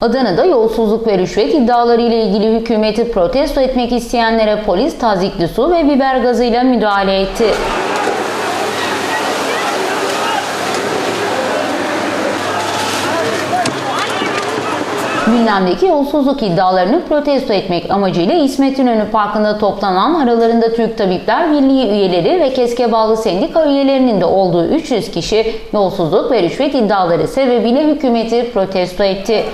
Adana'da yolsuzluk ve rüşvet iddiaları ile ilgili hükümeti protesto etmek isteyenlere polis tazikli su ve biber gazıyla müdahale etti. Gündemdeki yolsuzluk iddialarını protesto etmek amacıyla İsmet İnönü Parkı'nda toplanan aralarında Türk Tabipler Birliği üyeleri ve KESK'e bağlı sendika üyelerinin de olduğu 300 kişi yolsuzluk ve rüşvet iddiaları sebebiyle hükümeti protesto etti.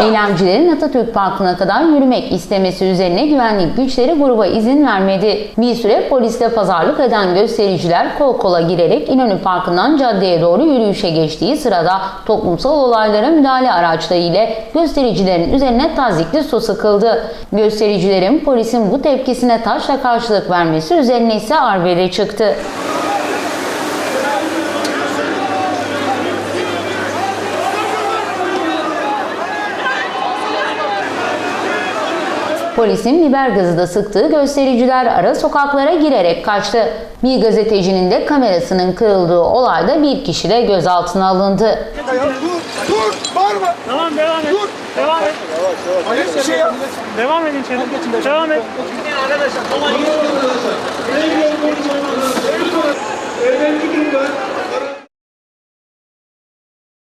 Eylemcilerin Atatürk Parkı'na kadar yürümek istemesi üzerine güvenlik güçleri gruba izin vermedi. Bir süre polisle pazarlık eden göstericiler kol kola girerek İnönü Parkı'ndan caddeye doğru yürüyüşe geçtiği sırada toplumsal olaylara müdahale araçları ile göstericilerin üzerine tazikli su sıkıldı. Göstericilerin polisin bu tepkisine taşla karşılık vermesi üzerine ise arbede çıktı. Polisin biber gazı da sıktığı göstericiler ara sokaklara girerek kaçtı. Bir gazetecinin de kamerasının kırıldığı olayda bir kişi de gözaltına alındı. Dur, dur, bağırma. Tamam devam et. Dur. Devam et. Hayır bir şey yap. Devam edin içeri. Devam et. Ben.